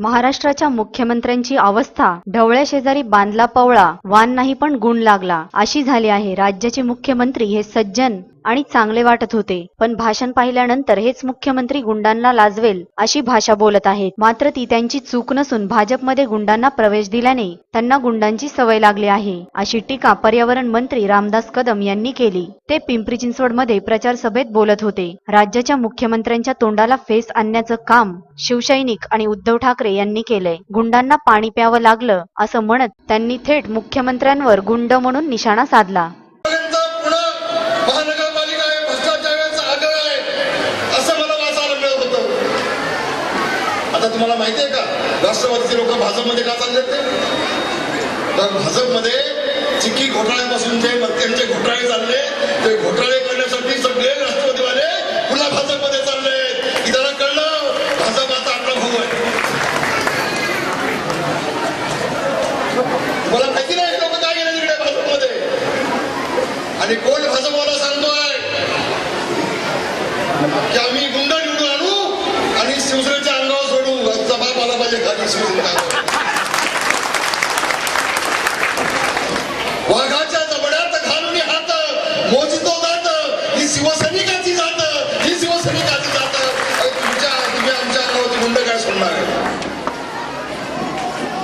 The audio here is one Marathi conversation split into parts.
महाराष्ट्राच्या मुख्यमंत्र्यांची अवस्था ढवळ्या शेजारी बांधला पवळा वान नाही पण गुण लागला अशी झाली आहे राज्याचे मुख्यमंत्री हे सज्जन. आणि चांगले वाटत होते. पण भाषण पाहिल्यानंतर हेच मुख्यमंत्री गुंडांना लाजवेल अशी भाषा बोलत आहेत. मात्र ती त्यांची चूक नसून भाजपमध्ये गुंडांना प्रवेश दिल्याने त्यांना गुंडांची सवय लागली आहे. अशी टीका पर्यावरण मंत्री रामदास कदम यांनी केली. ते पिंपरी चिंचवडमध्ये प्रचार सभेत बोलत होते. राज्याच्या मुख्यमंत्र्यांच्या तोंडाला फेस आणण्याचं काम शिवसैनिक आणि उद्धव ठाकरे यांनी केलंय. गुंडांना पाणी प्यावं लागलं असं म्हणत त्यांनी थेट मुख्यमंत्र्यांवर गुंड म्हणून निशाणा साधला पर्यंत पुणे महानगरपालिका आहे भ्रष्टाचाराचा आगळ आहे असं मला वाचायला मिळत होतं आता तुम्हाला माहिती आहे का? राष्ट्रवादीचे लोक भाजपमध्ये का चालले ते? तर भाजपमध्ये चिक्की घोटाळ्यापासून जे मत्यांचे घोटाळे चालले ते घोटाळे करण्यासाठी सगळे राष्ट्रवादीवाले पुन्हा भाजपमध्ये चालले की त्याला कळलं भाजप आता आपला भाऊ आहे मला माहिती नाही हे लोक काय गेले तिकडे भाजपमध्ये आणि कोण भाजपवाला सांगतोय की आम्ही गुंड निवडून आणू आणि शिवसेनेच्या अंगावर सोडू जबाब आला पाहिजे खाली शिवसेना वाघाच्या जबड्यात घालून हात मोजतो जात ही शिवसैनिकाची जात ही शिवसैनिकाची जात. तुमच्या तुम्ही आमच्या अंगावरती गुंड काय सोडणार आहे?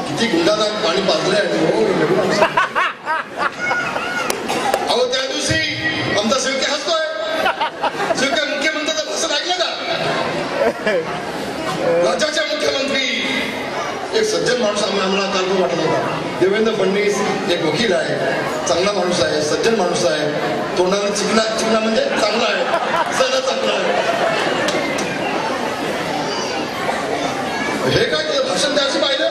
किती गुंडाचा पाणी पाजलंय. अहो त्या दिवशी आमचा शिवके हसतोय. शिवके मुख्यमंत्र्याचं भाषण ऐकलं का? राज्याच्या एक सज्जन माणूस आम्ही आम्हाला काल पण वाटत होता. देवेंद्र फडणवीस एक वकील आहे चांगला माणूस आहे सज्जन माणूस आहे. तोंडाने चिकना चिकना म्हणजे चांगला आहे. सगळं चांगला आहे. हे काय ते भाषण त्याशी पाहिलं?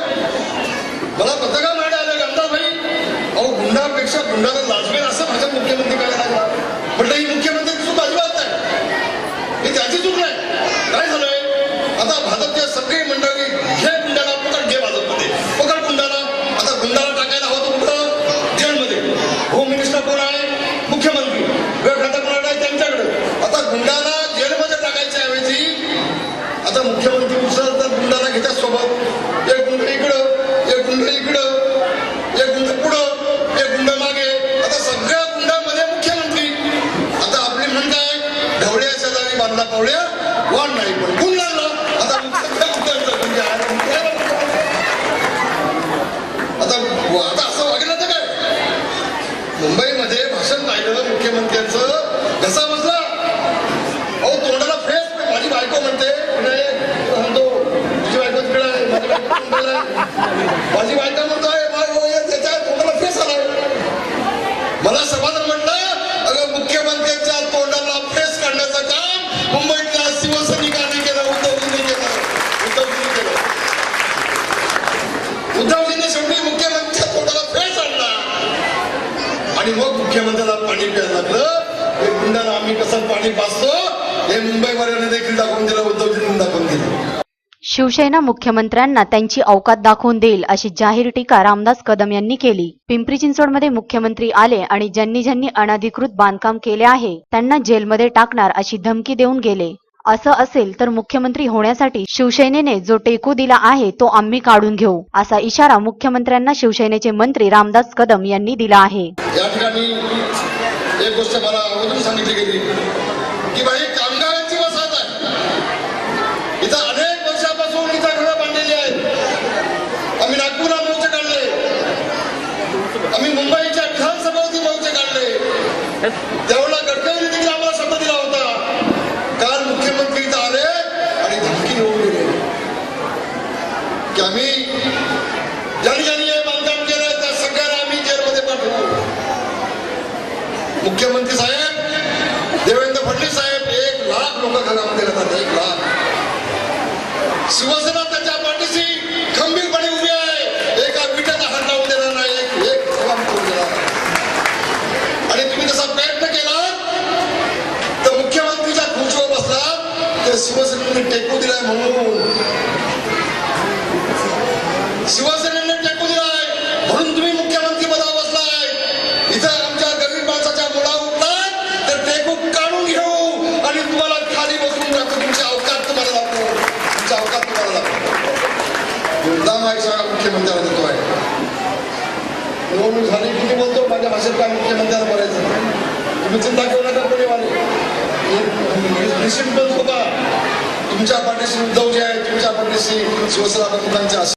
मला पत्रकार मांडे आले गंदा भाई अहो गुंडापेक्षा गुंडाला लाजवेल असं माझ्या मुख्यमंत्री काय लागला म्हटलं ही मुख्यमंत्री चूक अजिबात नाही ही त्याची चूक नाही काय झालंय आता भाजपच्या सगळी मंडळी घे गुंडाला पकड घे भाजपमध्ये पकड गुंडाला आता गुंडाला टाकायला हवं तर कुठं जेलमध्ये होम मिनिस्टर कोण आहे मुख्यमंत्री वेळ खाता कोणाला आहे त्यांच्याकडे आता गुंडाला जेलमध्ये टाकायच्या ऐवजी आता मुख्यमंत्री दुसरा तर गुंडाला घेतात सोबत एक गुंड इकडं एक गुंड इकडं एक गुंड पुढं एक गुंड मागे आता सगळ्या गुंडामध्ये मुख्यमंत्री आता आपली म्हण काय ढवळ्या शेजारी बांधला पावड्या वाण नाही. पण पुन्हा लागला आता सगळ्या गुंडांचा गुंड आहे. आता आता असं वागलं तर काय मुंबईमध्ये भाषण पाहिलं मुख्यमंत्र्यांचं घसा बसला अहो तोंडाला फ्रेश माझी बायको म्हणते म्हणे, म्हणतो तुझी बायको तिकडे आहे माझी बायको मुंबईला आहे. माझी बायको म्हणतोय "बाय, हो, हे त्याच्या तोंडाला फ्रेश आलाय मला समाधान म्हटलं अगं मुख्यमंत्र्यांच्या तोंडाला फ्रेश काढण्याचं काम मुंबईतल्या शिवसैनिकांनी केलं उद्धवजींनी केलं उद्धवजींनी केलं उद्धवजींनी शेवटी मुख्यमंत्र्यांच्या तोंडाला फ्रेश आणला आणि मग मुख्यमंत्र्याला पाणी प्यायला लागलं. हे गुंडाला आम्ही कसं पाणी पाचतो? हे मुंबईवाल्यांनी देखील दाखवून दिलं उद्धवजींनी दाखवून दिलं. शिवसेना मुख्यमंत्र्यांना त्यांची अवकात दाखवून देईल अशी जाहीर टीका रामदास कदम यांनी केली. पिंपरी चिंचवडमध्ये मुख्यमंत्री आले आणि ज्यांनी ज्यांनी अनधिकृत बांधकाम केले आहे त्यांना जेलमध्ये टाकणार अशी धमकी देऊन गेले. असं असेल तर मुख्यमंत्री होण्यासाठी शिवसेनेने जो टेकू दिला आहे तो आम्ही काढून घेऊ असा इशारा मुख्यमंत्र्यांना शिवसेनेचे मंत्री रामदास कदम यांनी दिला आहे. या ठिकाणी एक गोष्ट मला सांगितली गेली की बाई कामगारांची वसाहत आहे इथं अनेक वर्षापासून इथं घरं बांधलेली आहेत आम्ही नागपूरला मोर्चे काढले आम्ही मुंबईच्या विधानसभेवरती मोर्चे काढले त्यावेळेला गडकरी देखील आम्हाला शब्द दिला होता काल मुख्यमंत्री इथं आले आणि धमकी देऊन गेले की आम्ही ज्यांनी ज्यांनी हे बांधकाम केलं त्या सगळ्यांना आम्ही जेलमध्ये पाठवू मुख्यमंत्री साहेब देवेंद्र फडणवीस साहेब एक लाख लोक घरामध्ये राहतात एक लाख शिवसेना त्याच्या पाठीशी खंबीरपणे उभी आहे एका विटाचा हात लावून देणार नाही एक एक सलाम करून देणार नाही. आणि तुम्ही तसा प्रयत्न केला तर मुख्यमंत्रीच्या खुर्चीवर बसला तर शिवसेनेने टेकू दिलाय म्हणून शिवसेनेने टेकू दिलाय म्हणून तुम्ही मुख्यमंत्री पदावर बसलाय इथं आमच्या गरीब माणसाच्या मुळा उठतात तर टेकू काढून घेऊ आणि तुम्हाला खाली बसून राहतो तुमच्या अवकात तुम्हाला लागतो तुमच्या अवकात तुम्हाला लागतो मुद्दाम आहे सगळा मुख्यमंत्र्याला देतो आहे निवडणूक झाली किती बोलतो माझ्या भाषेत काय मुख्यमंत्र्याला बोलायचं तुम्ही चिंता करू नका कोणीवाले निश्चित होता तुमच्या पाठीशी उद्धव जे आहे तुमच्या पाठीशी शिवसेना प्रमुखांचे असेल.